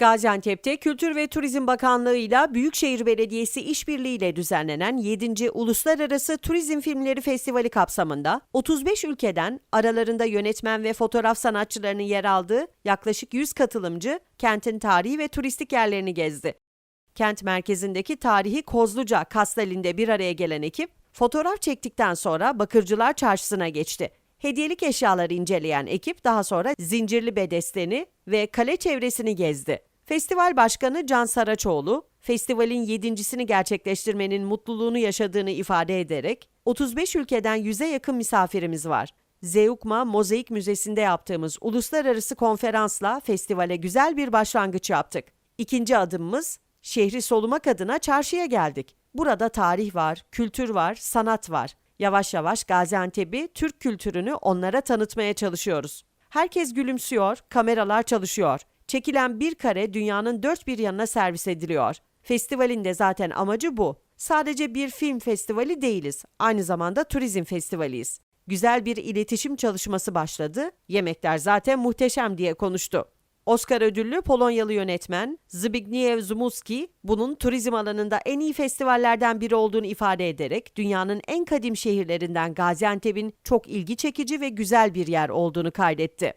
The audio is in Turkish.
Gaziantep'te Kültür ve Turizm Bakanlığı ile Büyükşehir Belediyesi işbirliğiyle düzenlenen 7. Uluslararası Turizm Filmleri Festivali kapsamında 35 ülkeden aralarında yönetmen ve fotoğraf sanatçılarının yer aldığı yaklaşık 100 katılımcı kentin tarihi ve turistik yerlerini gezdi. Kent merkezindeki tarihi Kozluca Kastalinde bir araya gelen ekip fotoğraf çektikten sonra Bakırcılar Çarşısı'na geçti. Hediyelik eşyaları inceleyen ekip daha sonra Zincirli Bedesten'i ve kale çevresini gezdi. Festival Başkanı Can Saraçoğlu, festivalin yedincisini gerçekleştirmenin mutluluğunu yaşadığını ifade ederek, 35 ülkeden 100'e yakın misafirimiz var. Zeugma Mozaik Müzesi'nde yaptığımız uluslararası konferansla festivale güzel bir başlangıç yaptık. İkinci adımımız şehri solumak adına çarşıya geldik. Burada tarih var, kültür var, sanat var. Yavaş yavaş Gaziantep'i, Türk kültürünü onlara tanıtmaya çalışıyoruz. Herkes gülümsüyor, kameralar çalışıyor. Çekilen bir kare dünyanın dört bir yanına servis ediliyor. Festivalin de zaten amacı bu. Sadece bir film festivali değiliz. Aynı zamanda turizm festivaliyiz. Güzel bir iletişim çalışması başladı. Yemekler zaten muhteşem diye konuştu. Oscar ödüllü Polonyalı yönetmen Zbigniew Zumuski bunun turizm alanında en iyi festivallerden biri olduğunu ifade ederek dünyanın en kadim şehirlerinden Gaziantep'in çok ilgi çekici ve güzel bir yer olduğunu kaydetti.